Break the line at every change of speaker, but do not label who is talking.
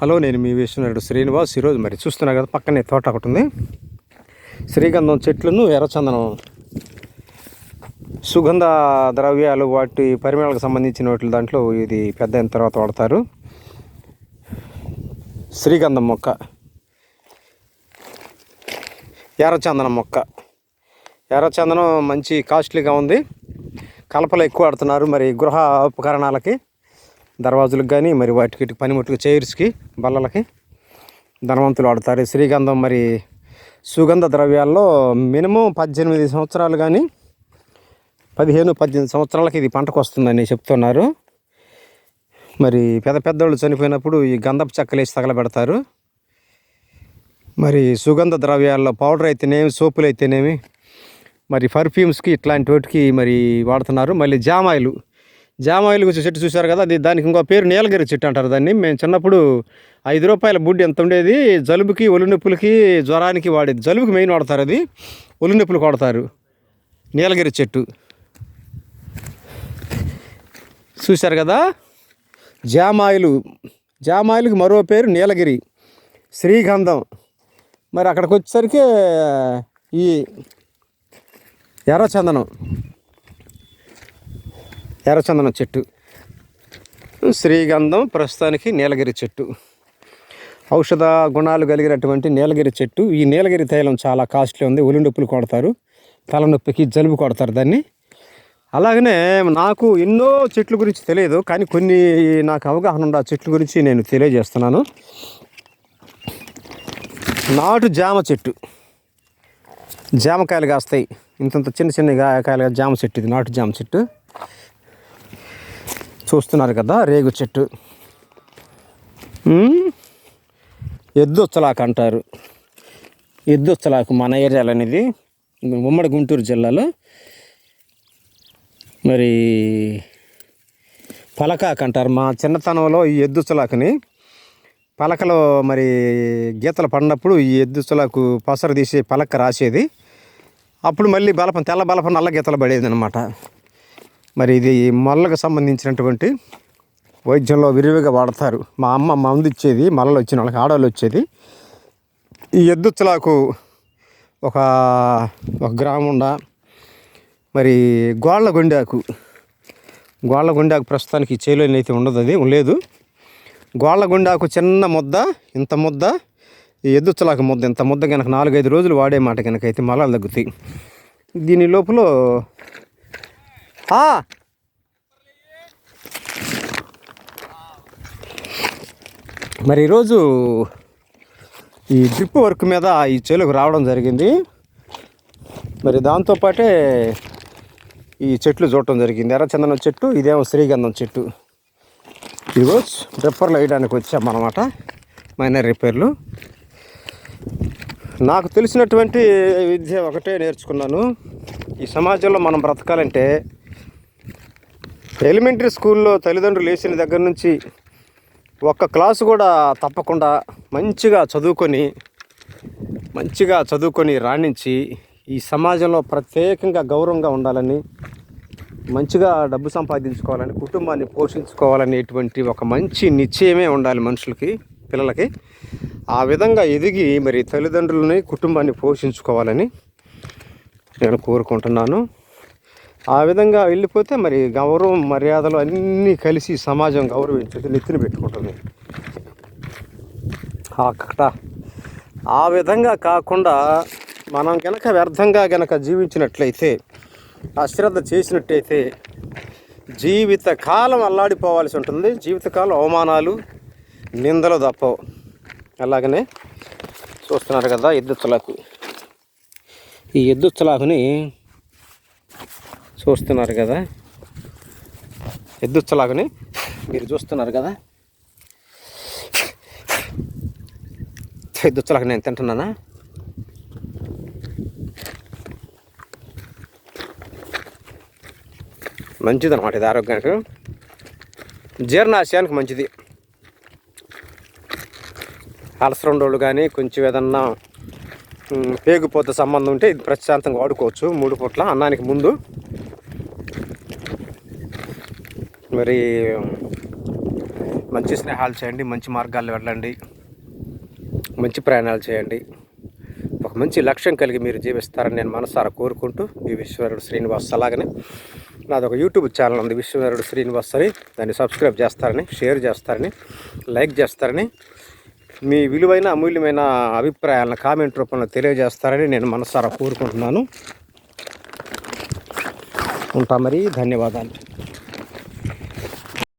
Hello నేను మీ విష్ణునాయుడు శ్రీనివాస్. ఈరోజు మరి చూస్తున్నా కదా పక్కనే తోట ఒకటి ఉంది. శ్రీగంధం చెట్లను ఎర్రచందనం సుగంధ ద్రవ్యాలు వాటి పరిమళాలకు సంబంధించిన వాటి దాంట్లో ఇది పెద్ద అయిన తర్వాత వాడతారు. శ్రీగంధం మొక్క ఎర్రచందనం మొక్క. ఎర్రచందనం మంచి కాస్ట్లీగా ఉంది. కలపలు ఎక్కువ వాడుతున్నారు మరి గృహ ఉపకరణాలకి. దర్వాజులకు కానీ మరి వాటికి పనిముట్లకి చైర్స్కి బల్లలకి ధనవంతులు వాడతారు. శ్రీగంధం మరి సుగంధ ద్రవ్యాల్లో మినిమం పద్దెనిమిది సంవత్సరాలు కానీ పదిహేను పద్దెనిమిది సంవత్సరాలకి ఇది పంటకు వస్తుందని చెప్తున్నారు. మరి పెద్ద పెద్దోళ్ళు చనిపోయినప్పుడు ఈ గంధపు చెక్కలు వేసి తగలబెడతారు. మరి సుగంధ ద్రవ్యాల్లో పౌడర్ అయితేనేమి సోపులు అయితేనేమి మరి పర్ఫ్యూమ్స్కి ఇట్లాంటి వాటికి మరి వాడుతున్నారు. మళ్ళీ జామాయిలు జామ ఆయిల్కి చెట్టు చూశారు కదా అది దానికి ఇంకో పేరు నీలగిరి చెట్టు అంటారు దాన్ని. మేము చిన్నప్పుడు ఐదు రూపాయల బుడ్డి ఎంత ఉండేది జలుబుకి ఒళ్ళు నొప్పులకి జ్వరానికి వాడేది. జలుబుకి మెయిన్ వాడతారు అది ఒళ్ళు నొప్పులు కొడతారు నీలగిరి చెట్టు. చూశారు కదా జామాయిలు జామాయిలకి మరో పేరు నీలగిరి శ్రీగంధం. మరి అక్కడికి వచ్చేసరికి ఈ ఎర్రచందనం. ఎర్రచందనం చెట్టు. శ్రీగంధం ప్రస్తుతానికి నీలగిరి చెట్టు. ఔషధ గుణాలు కలిగినటువంటి నీలగిరి చెట్టు. ఈ నీలగిరి తైలం చాలా కాస్ట్లీ ఉంది. ఒలి నొప్పులు కొడతారు. తలనొప్పికి జలుబు కొడతారు దాన్ని. అలాగనే నాకు ఎన్నో చెట్ల గురించి తెలియదు కానీ కొన్ని నాకు అవగాహన ఉన్న చెట్ల గురించి నేను తెలియజేస్తున్నాను. నాటు జామ చెట్టు. జామకాయలు కాస్తాయి. ఇంతంత చిన్న చిన్న కాయలుగా జామ చెట్టు ఇది నాటు జామ చెట్టు. చూస్తున్నారు కదా రేగు చెట్టు. ఉమ్, ఎద్దొచ్చలాకు అంటారు ఎద్దొచ్చలాకు మన ఏరియాలో అనేది ఉమ్మడి గుంటూరు జిల్లాలో మరి పలకాకు అంటారు మా చిన్నతనంలో ఈ ఎద్దుచలాకుని పలకలో మరి గీతలు పడినప్పుడు ఈ ఎద్దుచలాకు పసరు తీసి పలక రాసేది. అప్పుడు మళ్ళీ బలపం తెల్ల బలపం నల్ల గీతలు పడేది అనమాట మరి ఇది మొల్లకు సంబంధించినటువంటి వైద్యంలో విరివిగా వాడతారు. మా అమ్మ మందు ఇచ్చేది మల్లలు వచ్చిన వాళ్ళకి ఆడవాళ్ళు వచ్చేది. ఈ ఎద్దుచ్చలాకు ఒక ఒక గ్రాము మరి గోళ్ళ గుండాకు గోళ్ళ గుండాకు ప్రస్తుతానికి చేలోని అయితే ఉండదు అది లేదు. గోళ్ళ గుండాకు చిన్న ముద్ద ఇంత ముద్ద ఈ ఎద్దుచ్చలాకు ముద్ద ఇంత ముద్ద కనుక నాలుగైదు రోజులు వాడే మాట కనుక అయితే మలాలు తగ్గుతాయి. దీని లోపల మరి ఈరోజు ఈ డ్రిప్ వర్క్ మీద ఈ చేలుకు రావడం జరిగింది. మరి దాంతోపాటే ఈ చెట్లు చూడటం జరిగింది. ఎర్రచందనం చెట్టు ఇదేమో శ్రీగంధం చెట్టు. ఈరోజు డ్రిప్పర్లు వేయడానికి వచ్చామన్నమాట మైనర్ రిపేర్లు. నాకు తెలిసినటువంటి విద్య ఒకటే నేర్చుకున్నాను. ఈ సమాజంలో మనం బ్రతకాలంటే ఎలిమెంటరీ స్కూల్లో తల్లిదండ్రులు వేసిన దగ్గర నుంచి ఒక్క క్లాసు కూడా తప్పకుండా మంచిగా చదువుకొని మంచిగా చదువుకొని రాణించి ఈ సమాజంలో ప్రత్యేకంగా గౌరవంగా ఉండాలని మంచిగా డబ్బు సంపాదించుకోవాలని కుటుంబాన్ని పోషించుకోవాలనేటువంటి ఒక మంచి నిశ్చయమే ఉండాలి మనుషులకి పిల్లలకి. ఆ విధంగా ఎదిగి మరి తల్లిదండ్రులని కుటుంబాన్ని పోషించుకోవాలని నేను కోరుకుంటున్నాను. ఆ విధంగా వెళ్ళిపోతే మరి గౌరవం మర్యాదలు అన్నీ కలిసి సమాజం గౌరవించేది నెత్తిన పెట్టుకుంటుంది. అక్కడ ఆ విధంగా కాకుండా మనం గనక వ్యర్థంగా గనక జీవించినట్లయితే అశ్రద్ధ చేసినట్టయితే జీవిత కాలం అల్లాడిపోవాల్సి ఉంటుంది. జీవితకాలం అవమానాలు నిందలు తప్పవు. అలాగనే చూస్తున్నారు కదా ఎద్దుచ్చలాకు ఈ ఎద్దుచ్చలాకుని చూస్తున్నారు కదా? ఎద్దుచ్చలాగని మీరు చూస్తున్నారు కదా? ఎద్దుచ్చలాగ నేను తింటున్నానా? మంచిది అనమాట ఇది ఆరోగ్యానికి. జీర్ణాశయానికి మంచిది. అలసరం ఉండోళ్ళు కానీ కొంచెం ఏదన్నా పేగుపోతే సంబంధం ఉంటే ఇది ప్రశాంతంగా వాడుకోవచ్చు మూడు పూట్ల అన్నానికి ముందు. మరి మంచి స్నేహాలు చేయండి మంచి మార్గాల్లో వెళ్ళండి మంచి ప్రయాణాలు చేయండి. ఒక మంచి లక్ష్యం కలిగి మీరు జీవిస్తారని నేను మనసారా కోరుకుంటూ ఈ విశ్వరుడు శ్రీనివాస్ అలాగనే నాది ఒక యూట్యూబ్ ఛానల్ ఉంది విశ్వరుడు శ్రీనివాస్ అని. దాన్ని సబ్స్క్రైబ్ చేస్తారని షేర్ చేస్తారని లైక్ చేస్తారని మీ విలువైన అమూల్యమైన అభిప్రాయాలను కామెంట్ రూపంలో తెలియజేస్తారని నేను మనసారా కోరుకుంటున్నాను. ఉంటా మరి ధన్యవాదాలు.